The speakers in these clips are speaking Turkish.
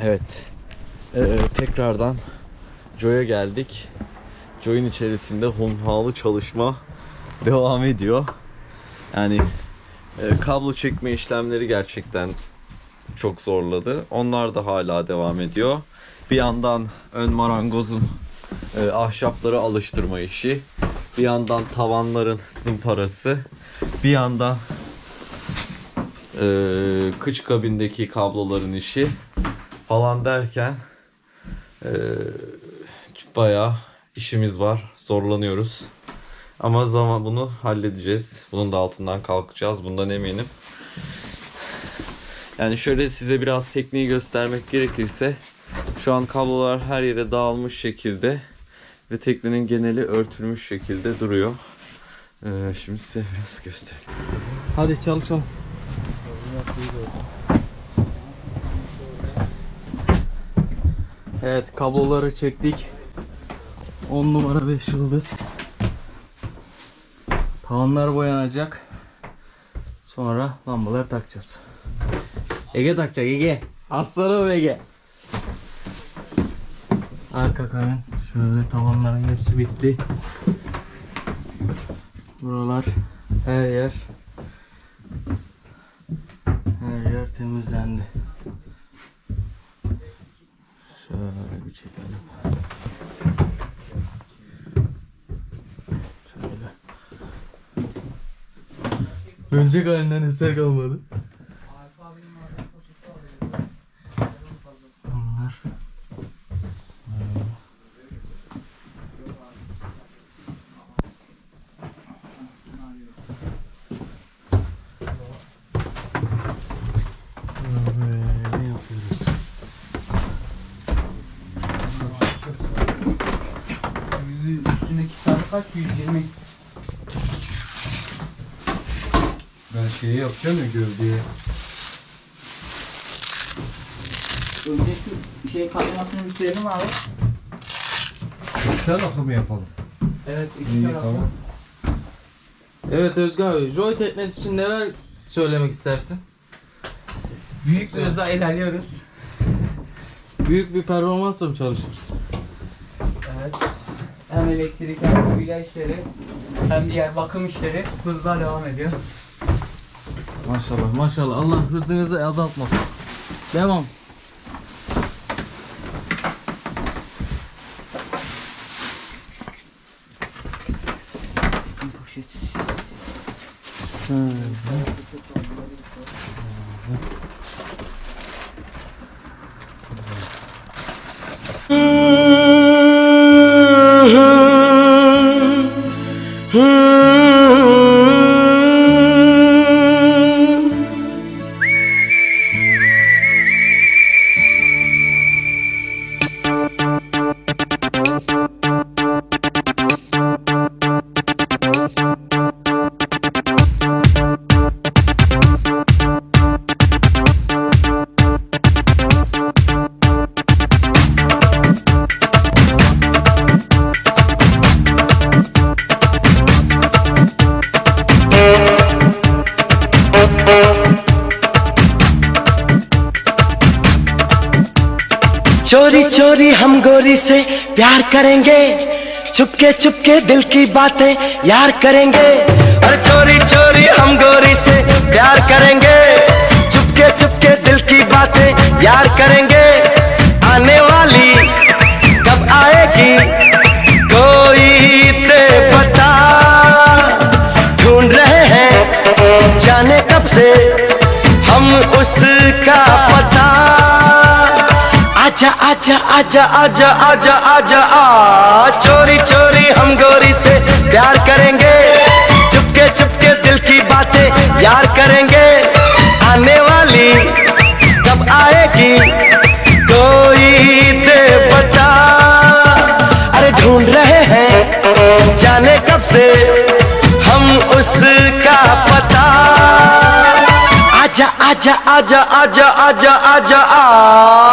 Evet. Ee, tekrardan Joy'a geldik. Joy'un içerisinde hunharlı çalışma devam ediyor. Yani e, kablo çekme işlemleri gerçekten çok zorladı. Onlar da hala devam ediyor. Bir yandan ön marangozun e, ahşapları alıştırma işi. Bir yandan tavanların zımparası. Bir yandan e, kıç kabindeki kabloların işi falan derken e, bayağı işimiz var. Zorlanıyoruz. Ama zaman bunu halledeceğiz. Bunun da altından kalkacağız. Bundan eminim. Yani şöyle size biraz tekniği göstermek gerekirse şu an kablolar her yere dağılmış şekilde ve teknenin geneli örtülmüş şekilde duruyor. Ee, şimdi size biraz göstereyim. Hadi çalışalım. Evet kabloları çektik. 10 numara 5 yıldız. Tavanlar boyanacak. Sonra lambaları takacağız. Ege takacak Ege. Aslanım Ege. Arka kabin. Şöyle tavanların hepsi bitti. Buralar her yer her yer temizlendi. Şöyle bir çekelim. Şöyle. Önceki halinden eser kalmadı. Kaç? 120. Ben şeyi yapacağım ya gövdeye. Önce şu şey kaynatını bitirelim abi. İki taraflı mı yapalım? Evet İyi, iki taraflı. tamam. Evet Özgür abi, Joy teknesi için neler söylemek istersin? Büyük bir hızla ilerliyoruz. Büyük bir performansla mı çalışıyoruz? Hem elektrik hem mobilya işleri hem diğer bakım işleri hızla devam ediyor. Maşallah maşallah Allah hızınızı azaltmasın. Devam. Bizim चोरी चोरी हम गोरी से प्यार करेंगे। चुपके चुपके दिल की बातें यार करेंगे। और चोरी चोरी हम गोरी से प्यार करेंगे। चुपके चुपके दिल की बातें यार करेंगे। से हम उसका पता। आजा आजा आजा आजा आजा आजा, आ। चोरी चोरी हम गोरी से प्यार करेंगे। चुपके चुपके दिल की बातें यार करेंगे। आने वाली कब आएगी, कोई दे बता अरे ढूंढ रहे हैं, जाने कब से aja aja aja aja aja aja aja.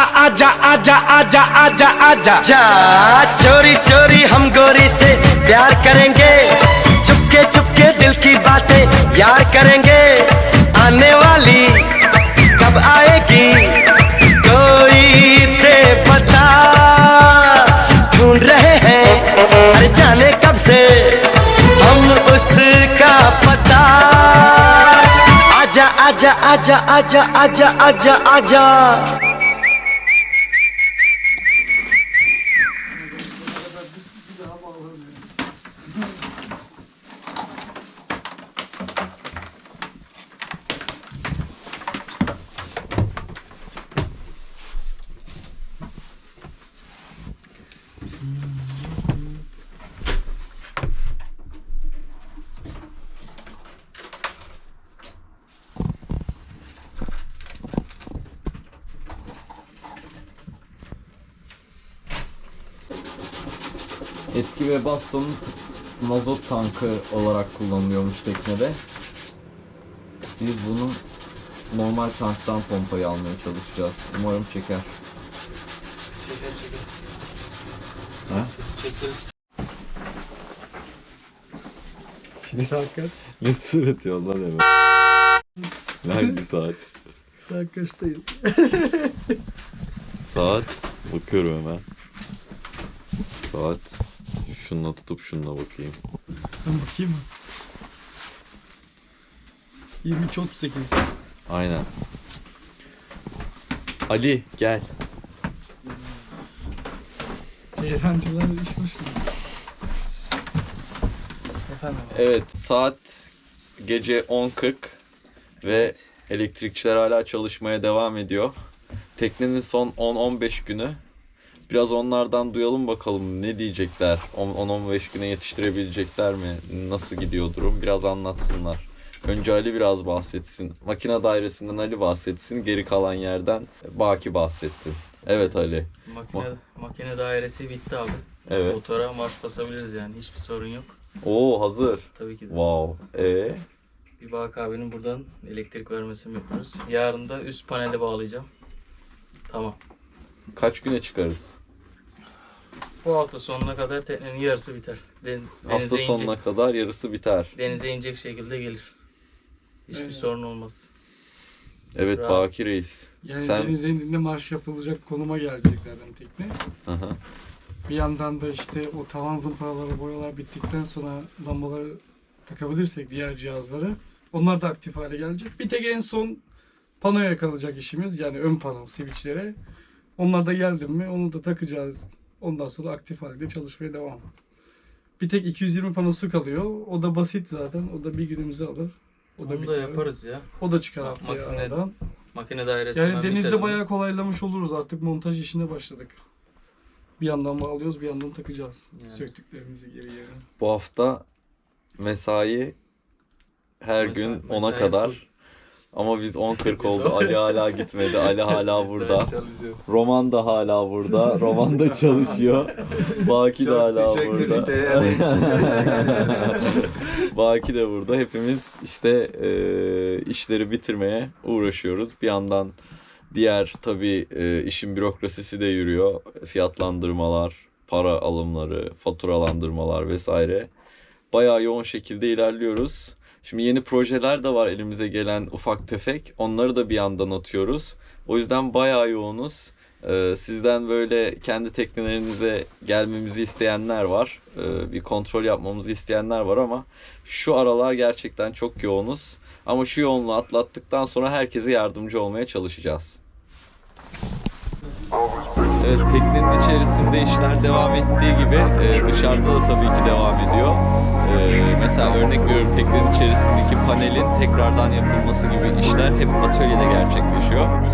आजा आजा आजा आजा आजा आजा। जा, चोरी चोरी हम गोरी से प्यार करेंगे। चुपके चुपके दिल की बातें यार करेंगे। आने वाली कब आएगी, कोई ते पता। ढूंढ रहे हैं, अरे जाने कब से हम उसका पता। आजा आजा आजा आजा आजा आजा आजा। Eski ve bastonun mazot tankı olarak kullanılıyormuş teknede. Biz bunu normal tanktan pompayı almaya çalışacağız. Umarım çeker. Çeker çeker. Ha? Çekeriz. Şimdi saat kaç? Ne sırıtıyor lan hemen? Hangi saat? Saat kaçtayız? Saat bakıyorum hemen. Saat şununla tutup şununla bakayım. Ben bakayım mı? 23.38 Aynen. Ali gel. Ceyrancılar iş başı. Efendim. Evet saat gece 10.40 ve elektrikçiler hala çalışmaya devam ediyor. Teknenin son 10-15 günü. Biraz onlardan duyalım bakalım ne diyecekler. 10-15 güne yetiştirebilecekler mi? Nasıl gidiyor durum? Biraz anlatsınlar. Önce Ali biraz bahsetsin. Makine dairesinden Ali bahsetsin. Geri kalan yerden Baki bahsetsin. Evet Ali. Makine, makine dairesi bitti abi. Evet. Motora marş basabiliriz yani. Hiçbir sorun yok. Oo hazır. Tabii ki de. Wow. E Bir Bak abinin buradan elektrik vermesini yapıyoruz. Yarın da üst paneli bağlayacağım. Tamam. Kaç güne çıkarız? Bu hafta sonuna kadar teknenin yarısı biter. Den, Hafta denize, sonuna inecek, kadar yarısı biter. denize inecek şekilde gelir. Hiçbir Evet. sorun olmaz. Evet Bravo. Baki Reis. Yani Sen deniz eninde marş yapılacak konuma gelecek zaten tekne. Hı hı. Bir yandan da işte o tavan zımparaları, boyalar bittikten sonra lambaları takabilirsek diğer cihazları onlar da aktif hale gelecek. Bir tek en son panoya kalacak işimiz yani ön pano switchlere. Onlar da geldi mi onu da takacağız. Ondan sonra aktif halde çalışmaya devam. Bir tek 220 panosu kalıyor. O da basit zaten. O da bir günümüzü alır. O da Onu da biter. yaparız ya. O da çıkar Bak, haftaya makine- aradan. Makine dairesinden Yani denizde bayağı kolaylamış oluruz. Artık montaj işine başladık. Bir yandan bağlıyoruz, bir yandan takacağız. Yani. Söktüklerimizi geri yerine. bu hafta mesai her Mesai- gün 10'a mesai kadar. Ama biz 10.40 oldu. Ali hala gitmedi. Ali hala burada. Roman da hala burada. Roman da çalışıyor. Baki de hala burada. Baki de burada. Hepimiz işte e, işleri bitirmeye uğraşıyoruz. Bir yandan diğer tabii e, işin bürokrasisi de yürüyor. Fiyatlandırmalar, para alımları, faturalandırmalar vesaire. Bayağı yoğun şekilde ilerliyoruz. Şimdi yeni projeler de var elimize gelen ufak tefek. Onları da bir yandan atıyoruz. O yüzden bayağı yoğunuz. Ee, sizden böyle kendi teknelerinize gelmemizi isteyenler var. Ee, bir kontrol yapmamızı isteyenler var ama şu aralar gerçekten çok yoğunuz. Ama şu yoğunluğu atlattıktan sonra herkese yardımcı olmaya çalışacağız. Evet teknenin içerisinde işler devam ettiği gibi e, dışarıda da tabii ki devam ediyor. E, mesela örnek veriyorum teknenin içerisindeki panelin tekrardan yapılması gibi işler hep atölyede gerçekleşiyor.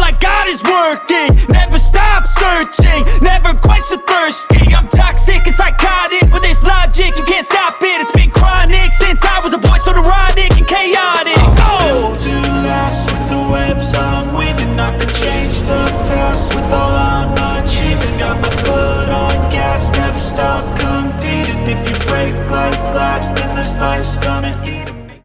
like God is working. Never stop searching, never quit